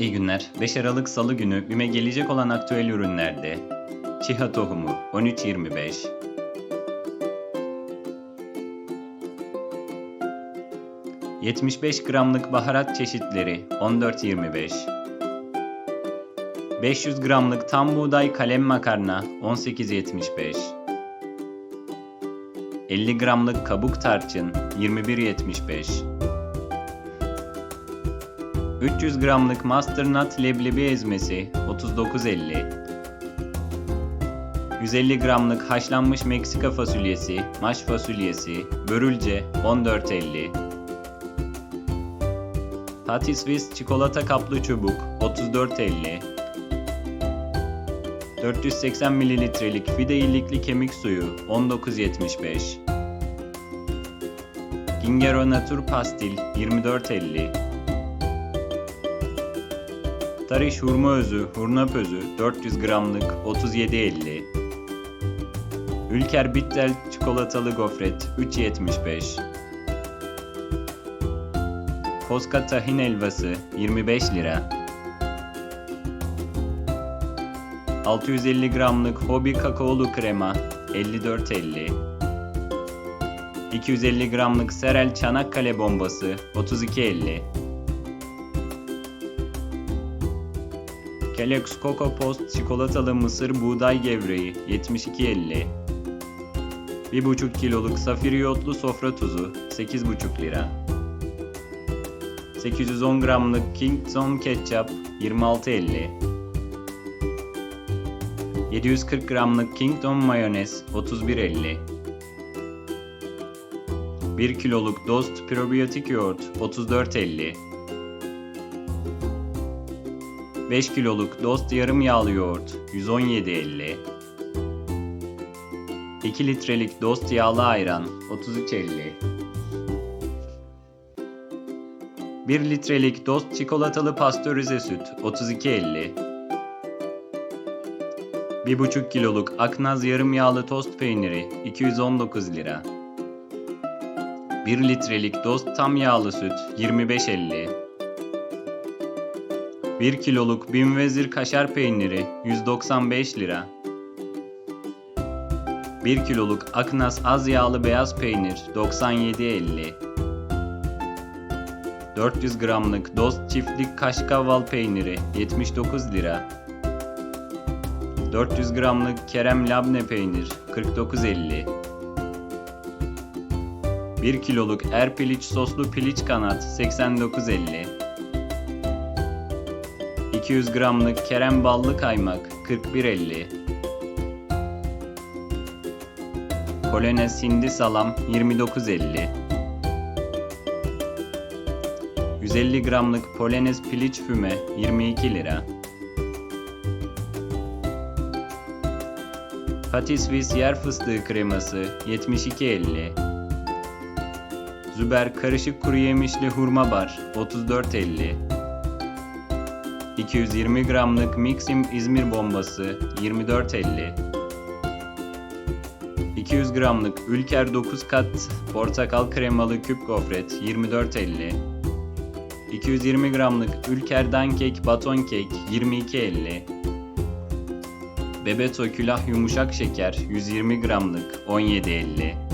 İyi günler. 5 Aralık Salı günü BİM'e gelecek olan aktüel ürünlerde Çiha tohumu 13.25 75 gramlık baharat çeşitleri 14.25 500 gramlık tam buğday kalem makarna 18.75 50 gramlık kabuk tarçın 21.75 300 gramlık Masternut leblebi ezmesi 39.50 150 gramlık haşlanmış Meksika fasulyesi, maş fasulyesi, börülce 14.50 Patti Swiss çikolata kaplı çubuk 34.50 480 mililitrelik fide illikli kemik suyu 19.75 Gingero Natur Pastil 24.50 Tariş hurma özü, hurnap özü 400 gramlık 37.50 Ülker Bittel çikolatalı gofret 3.75 Koska tahin helvası 25 lira. 650 gramlık Hobi kakaolu krema 54.50 250 gramlık Serel Çanakkale bombası 32.50 Kellogg's Coco Post çikolatalı mısır buğday gevreği 72.50 1,5 kiloluk safir iyotlu sofra tuzu 8,5 lira. 810 gramlık Kington ketçap 26.50 740 gramlık Kingdom mayonez 31.50 1 kiloluk Dost probiyotik yoğurt 34.50 5 kiloluk Dost yarım yağlı yoğurt 117.50 2 litrelik Dost yağlı ayran 33.50 1 litrelik Dost çikolatalı pastörize süt 32.50 1,5 kiloluk Aknaz yarım yağlı tost peyniri 219 lira. 1 litrelik Dost tam yağlı süt 25.50 1 kiloluk Binvezir kaşar peyniri 195 lira. 1 kiloluk Aknas az yağlı beyaz peynir 97.50 400 gramlık Dost çiftlik kaşkaval peyniri 79 lira. 400 gramlık Kerem labne peynir 49.50 1 kiloluk Er piliç soslu piliç kanat 89.50 200 gramlık Kerem ballı kaymak 41.50 Polonez hindi salam 29.50 150 gramlık Polonez piliç füme 22 lira. Patti Swiss yer fıstığı kreması 72.50 Züber karışık kuru yemişli hurma bar 34.50 220 gramlık Mixim İzmir bombası 24.50 200 gramlık Ülker 9 kat portakal kremalı küp gofret 24.50 220 gramlık Ülker Dankek baton kek 22.50 Bebeto külah yumuşak şeker 120 gramlık 17.50